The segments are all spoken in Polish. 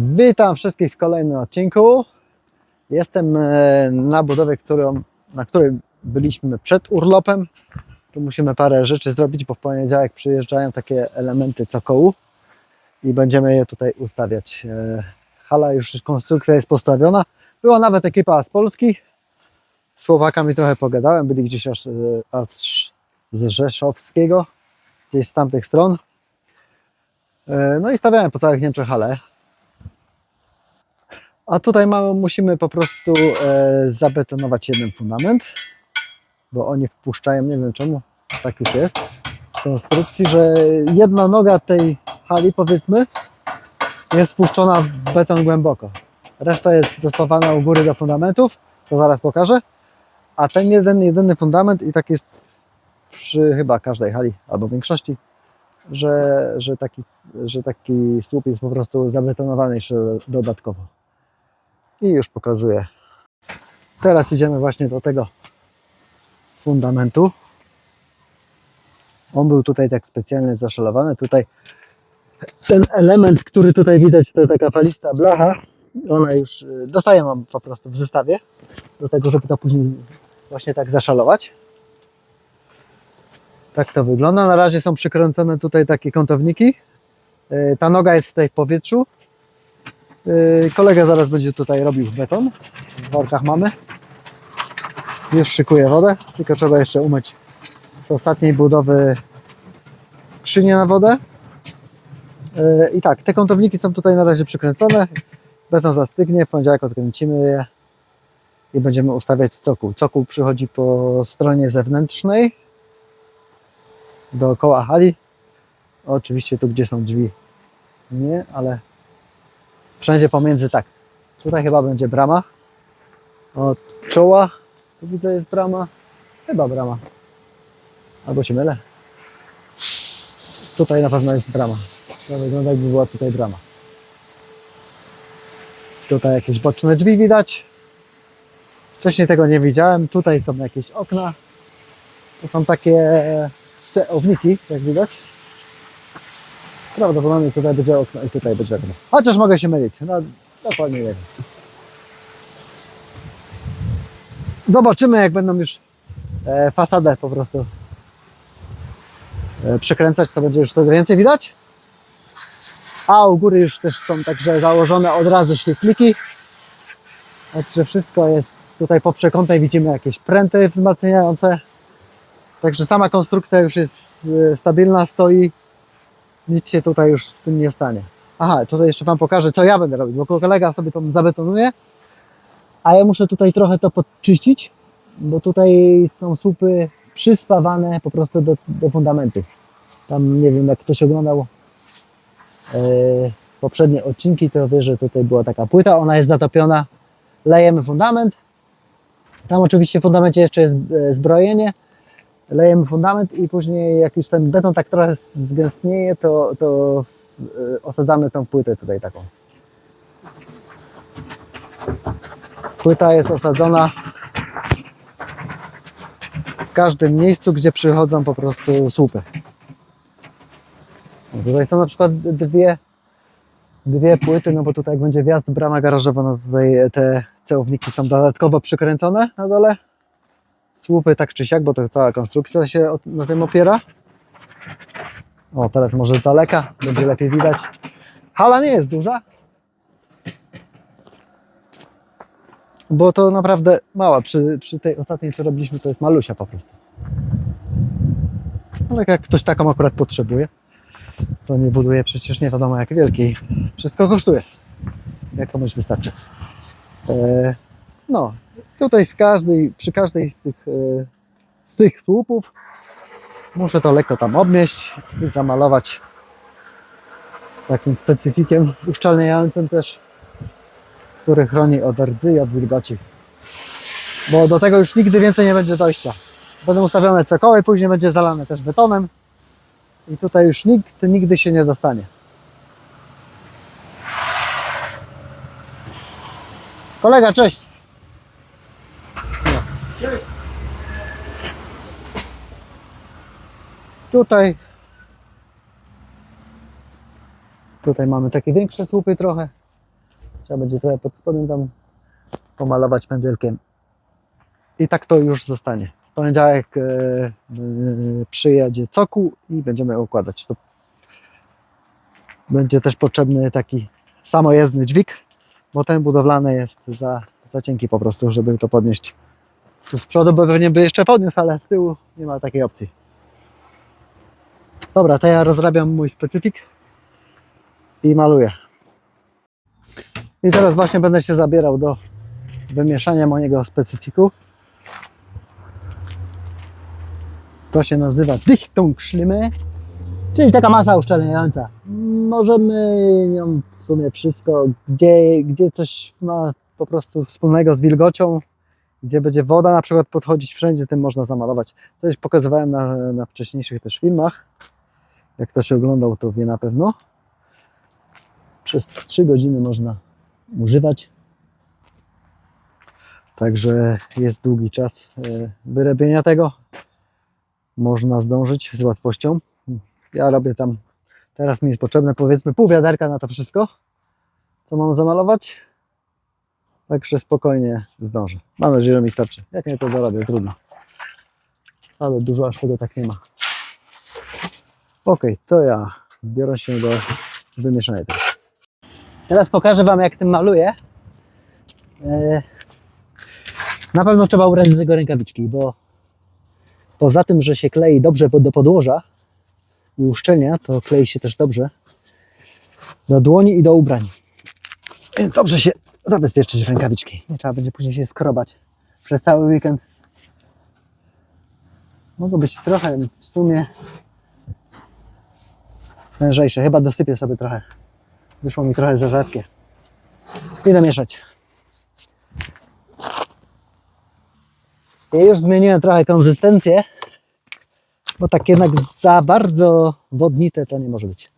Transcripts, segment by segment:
Witam wszystkich w kolejnym odcinku. Jestem e, na budowie, którą, na której byliśmy przed urlopem. Tu musimy parę rzeczy zrobić, bo w poniedziałek przyjeżdżają takie elementy cokołu i będziemy je tutaj ustawiać. E, Hala już, konstrukcja jest postawiona. Była nawet ekipa z Polski. Z Słowakami trochę pogadałem, byli gdzieś aż, e, aż z Rzeszowskiego, gdzieś z tamtych stron. No i stawiałem po całych Niemczech halę. A tutaj mamy, musimy po prostu e, zabetonować jeden fundament, bo oni wpuszczają, nie wiem czemu, tak już jest, w konstrukcji, że jedna noga tej hali, powiedzmy, jest wpuszczona w beton głęboko. Reszta jest dostosowana u góry do fundamentów, co zaraz pokażę. A ten jeden, jedyny fundament i tak jest przy chyba każdej hali, albo większości, że, że, taki, że taki słup jest po prostu zabetonowany jeszcze dodatkowo. I już pokazuję. Teraz idziemy właśnie do tego fundamentu. On był tutaj tak specjalnie zaszalowany. Tutaj ten element, który tutaj widać, to taka falista blacha. Ona już y, dostaję ją po prostu w zestawie do tego, żeby to później właśnie tak zaszalować. Tak to wygląda. Na razie są przykręcone tutaj takie kątowniki. Y, Ta noga jest tutaj w powietrzu. Yy, Kolega zaraz będzie tutaj robił beton. W workach mamy. Już szykuje wodę, tylko trzeba jeszcze umyć z ostatniej budowy skrzynię na wodę. Yy, I tak, te kątowniki są tutaj na razie przykręcone. Beton zastygnie, w poniedziałek odkręcimy je i będziemy ustawiać cokół. Cokół przychodzi po stronie zewnętrznej dookoła hali. Oczywiście tu, gdzie są drzwi. Nie, ale Wszędzie pomiędzy tak. Tutaj chyba będzie brama. Od czoła. Tu widzę jest brama. Chyba brama. Albo się mylę. Tutaj na pewno jest brama. To wygląda jakby była tutaj brama. Tutaj jakieś boczne drzwi widać. Wcześniej tego nie widziałem. Tutaj są jakieś okna. To są takie ceowniki, jak widać. Prawdopodobnie tutaj będzie okno i tutaj będzie okno. Chociaż mogę się mylić. No, dokładnie nie wiem. Zobaczymy, jak będą już e, fasadę po prostu e, przekręcać, to będzie już wtedy więcej widać. A u góry już też są także założone od razu świetliki. Także wszystko jest tutaj po przekątnej widzimy jakieś pręty wzmacniające. Także sama konstrukcja już jest e, stabilna, stoi nic się tutaj już z tym nie stanie. Aha, tutaj jeszcze Wam pokażę, co ja będę robić, bo kolega sobie to zabetonuje, a ja muszę tutaj trochę to podczyścić, bo tutaj są słupy przyspawane po prostu do, do fundamentów. Tam, nie wiem, jak ktoś oglądał e, poprzednie odcinki, to wie, że tutaj była taka płyta, ona jest zatopiona, lejemy fundament, tam oczywiście w fundamencie jeszcze jest e, zbrojenie, lejemy fundament i później jak już ten beton tak trochę zgęstnieje, to, to y, osadzamy tą płytę tutaj taką. Płyta jest osadzona w każdym miejscu, gdzie przychodzą po prostu słupy. Tutaj są na przykład dwie, dwie płyty, no bo tutaj jak będzie wjazd, brama garażowa, no tutaj te cełowniki są dodatkowo przykręcone na dole słupy tak czy siak, bo to cała konstrukcja się na tym opiera. O, teraz może z daleka będzie lepiej widać. Hala nie jest duża, bo to naprawdę mała. Przy, przy tej ostatniej, co robiliśmy, to jest malusia po prostu. Ale jak ktoś taką akurat potrzebuje, to nie buduje przecież nie wiadomo jak wielkiej. Wszystko kosztuje. Jak komuś wystarczy. E, no, Tutaj z każdej, przy każdej z tych, e, z tych słupów muszę to lekko tam obmieść i zamalować takim specyfikiem uszczelniającym też, który chroni od rdzy i od wilgoci. Bo do tego już nigdy więcej nie będzie dojścia. Będą ustawione cokoły, później będzie zalane też betonem i tutaj już nikt nigdy się nie dostanie. Kolega, cześć! Tutaj tutaj mamy takie większe słupy trochę. Trzeba będzie trochę pod spodem tam pomalować pędzelkiem. I tak to już zostanie. W poniedziałek e, e, przyjedzie coku i będziemy układać. To będzie też potrzebny taki samojezdny dźwig, bo ten budowlany jest za, za cienki po prostu, żeby to podnieść. Tu z przodu pewnie by jeszcze podniósł, ale z tyłu nie ma takiej opcji. Dobra, to ja rozrabiam mój specyfik i maluję. I teraz właśnie będę się zabierał do wymieszania mojego specyfiku. To się nazywa Dichtungsschlimme, czyli taka masa uszczelniająca. Możemy nią w sumie wszystko, gdzie, gdzie coś ma po prostu wspólnego z wilgocią, gdzie będzie woda na przykład podchodzić wszędzie, tym można zamalować. Coś pokazywałem na, na wcześniejszych też filmach. Jak ktoś oglądał, to wie na pewno. Przez 3 godziny można używać. Także jest długi czas e, wyrobienia tego. Można zdążyć z łatwością. Ja robię tam, teraz mi jest potrzebne powiedzmy pół wiaderka na to wszystko, co mam zamalować. Także spokojnie zdążę. Mam nadzieję, że mi starczy. Jak nie, to dorobię, trudno. Ale dużo aż tego tak nie ma. Ok, to ja biorę się do wymieszania tego. Teraz pokażę Wam, jak tym maluję. E, Na pewno trzeba ubrać do tego rękawiczki, bo poza tym, że się klei dobrze do podłoża i uszczelnia, to klei się też dobrze do dłoni i do ubrań. Więc dobrze się zabezpieczyć w rękawiczki. Nie trzeba będzie później się skrobać przez cały weekend. Mogą być trochę w sumie lżejsze. Chyba dosypię sobie trochę. Wyszło mi trochę za rzadkie. Idę mieszać. Ja już zmieniłem trochę konsystencję, bo tak jednak za bardzo wodnite to nie może być.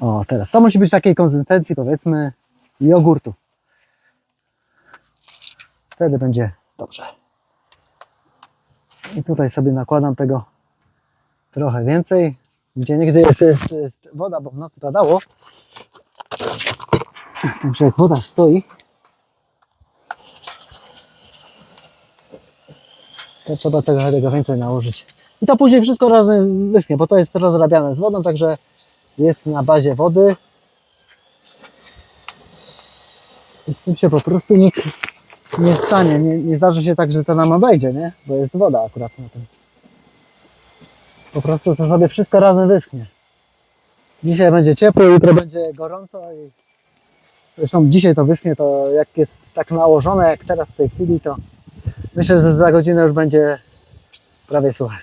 O, teraz. To musi być takiej konsystencji, powiedzmy, jogurtu. Wtedy będzie dobrze. I tutaj sobie nakładam tego trochę więcej. Gdzie niegdzie jeszcze jest, woda, bo w nocy padało. Także jak woda stoi, to trzeba tego, tego więcej nałożyć. I to później wszystko razem wyschnie, bo to jest rozrabiane z wodą, także jest na bazie wody. I z tym się po prostu nic nie stanie. Nie, nie zdarzy się tak, że to nam obejdzie, nie? Bo jest woda akurat na tym. Po prostu to sobie wszystko razem wyschnie. Dzisiaj będzie ciepło, jutro będzie gorąco i zresztą dzisiaj to wyschnie, to jak jest tak nałożone jak teraz w tej chwili, to myślę, że za godzinę już będzie prawie suche.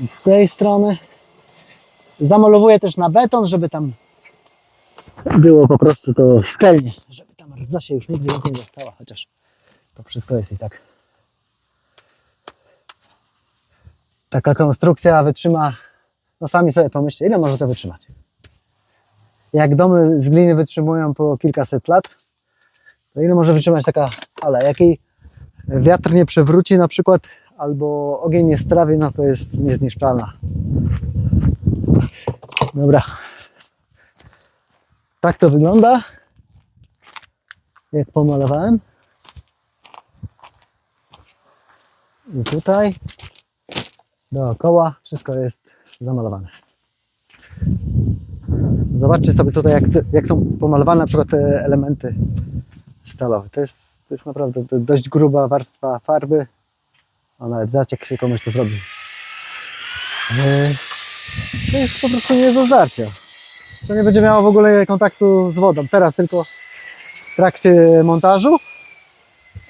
I z tej strony zamalowuję też na beton, żeby tam było po prostu to szczelnie, żeby tam rdza się już nigdy więcej nie dostała, chociaż to wszystko jest i tak. Taka konstrukcja wytrzyma, no sami sobie pomyślcie, ile może to wytrzymać. Jak domy z gliny wytrzymują po kilkaset lat, to ile może wytrzymać taka ala? Jakiej wiatr nie przewróci na przykład, albo ogień nie strawi, no to jest niezniszczalna. Dobra. Tak to wygląda. Jak pomalowałem. I tutaj dookoła wszystko jest zamalowane. Zobaczcie sobie tutaj, jak, jak są pomalowane na przykład te elementy stalowe. To jest, to jest naprawdę dość gruba warstwa farby. A nawet zaciek się komuś to zrobi. Yy, To jest po prostu nie do zdarcia. To nie będzie miało w ogóle kontaktu z wodą. Teraz tylko w trakcie montażu,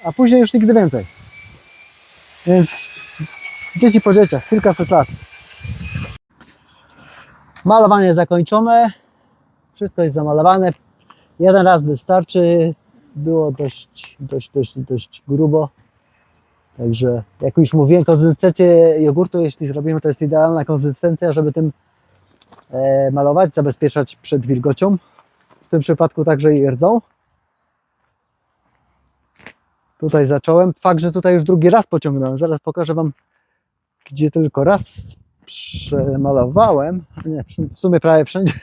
a później już nigdy więcej. Więc dzieci po dzieciach, kilkaset lat. Malowanie zakończone. Wszystko jest zamalowane. Jeden raz wystarczy. Było dość, dość, dość, dość grubo. Także jak już mówiłem, konsystencję jogurtu, jeśli zrobimy, to jest idealna konsystencja, żeby tym malować, zabezpieczać przed wilgocią. W tym przypadku także i rdzą. Tutaj zacząłem. Fakt, że tutaj już drugi raz pociągnąłem. Zaraz pokażę Wam, gdzie tylko raz przemalowałem. Nie, w sumie prawie wszędzie.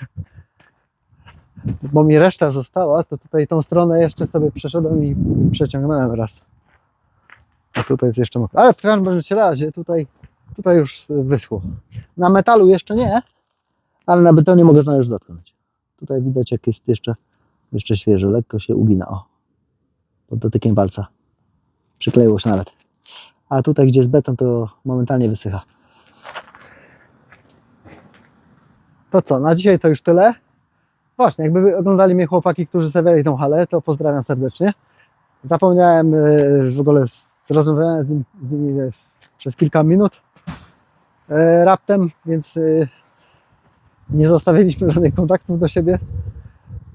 Bo mi reszta została, to tutaj tą stronę jeszcze sobie przeszedłem i przeciągnąłem raz. A tutaj jest jeszcze mokro. Ale w każdym razie tutaj, tutaj już wyschło. Na metalu jeszcze nie, ale na betonie można już dotknąć. Tutaj widać jak jest jeszcze, jeszcze świeży, lekko się ugina. O, pod dotykiem palca. Przykleiło się nawet. A tutaj, gdzie jest beton, to momentalnie wysycha. To co, na dzisiaj to już tyle. Właśnie, jakby oglądali mnie chłopaki, którzy stawiali tą halę, to pozdrawiam serdecznie. Zapomniałem e, w ogóle, rozmawiałem z, nim, z nimi przez kilka minut e, raptem, więc e, nie zostawiliśmy żadnych kontaktów do siebie,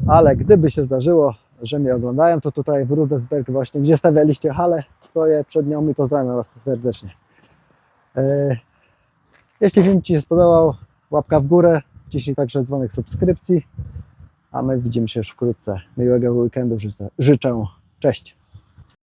ale gdyby się zdarzyło, że mnie oglądają, to tutaj w Rudesberg właśnie, gdzie stawialiście halę, stoję przed nią i pozdrawiam Was serdecznie. E, Jeśli film Ci się spodobał, łapka w górę, wciśnij także dzwonek subskrypcji, a my widzimy się już wkrótce. Miłego weekendu życzę. życzę. Cześć!